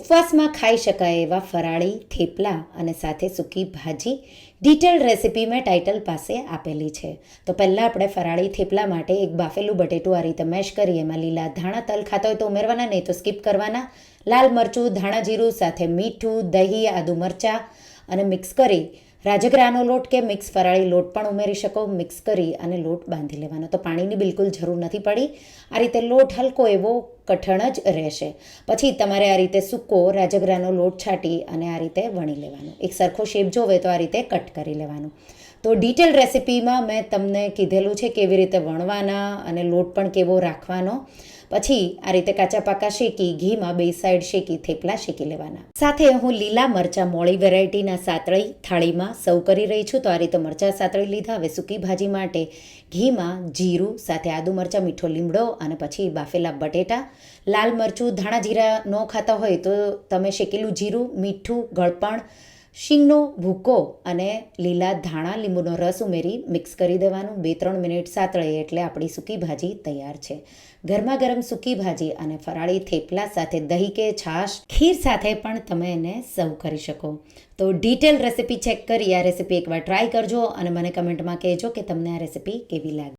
ઉપવાસમાં ખાઈ શકાય એવા ફરાળી, થેપલા અને સાથે સૂકી ભાજી ડિટેલ રેસિપી મેં ટાઇટલ પાસે આપેલી છે. તો પહેલાં આપણે ફરાળી, થેપલા માટે એક બાફેલું બટેટું આ રીતે મેશ કરી, એમાં લીલા ધાણા તલ ખાતા હોય તો ઉમેરવાના, નહીં તો સ્કીપ કરવાના. લાલ મરચું, ધાણા જીરું, સાથે મીઠું, દહીં, આદુ મરચાં અને મિક્સ કરી રાજગરાનો લોટ કે મિક્સ ફરાળી લોટ પણ ઉમેરી શકો, મિક્સ કરી અને લોટ બાંધી લેવાનો. તો પાણીની બિલકુલ જરૂર નથી પડી. આ રીતે લોટ હલકો એવો કઠણ જ રહેશે. પછી તમારે આ રીતે સૂકો રાજગરાનો લોટ છાંટી અને આ રીતે વણી લેવાનો. એક સરખો શેપ જોવે તો આ રીતે કટ કરી લેવાનું. તો ડિટેલ રેસિપીમાં મેં તમને કીધેલું છે કેવી રીતે વણવાના અને લોટ પણ કેવો રાખવાનો. પછી આ રીતે કાચા પાકા શેકી, ઘીમાં બે સાઈડ શેકી, થેપલા શેકી લેવાના. સાથે હું લીલા મરચાં મોળી વેરાયટીના સાતળી થાળીમાં સર્વ કરી રહી છું. તો આ રીતે મરચાં સાતળી લીધા. હવે સૂકી ભાજી માટે ઘીમાં જીરું, સાથે આદુ મરચાં, મીઠો લીમડો અને પછી બાફેલા બટેટા. લાલ મરચું ધાણા જીરા ન ખાતા હોય તો તમે શેકેલું જીરું, મીઠું, ગળપણ શીંગનો ભૂકો અને લીલા ધાણા લીંબુનો રસ ઉમેરી મિક્સ કરી દેવાનું. બે ત્રણ મિનિટ સાતળે એટલે આપણી સૂકી ભાજી તૈયાર છે. ગરમા ગરમ સૂકી ભાજી અને ફરાળી થેપલા સાથે દહીં કે છાશ, ખીર સાથે પણ તમે એને સર્વ કરી શકો. તો ડિટેલ રેસિપી ચેક કરી આ રેસિપી એકવાર ટ્રાય કરજો અને મને કમેન્ટમાં કહેજો કે તમને આ રેસિપી કેવી લાગી.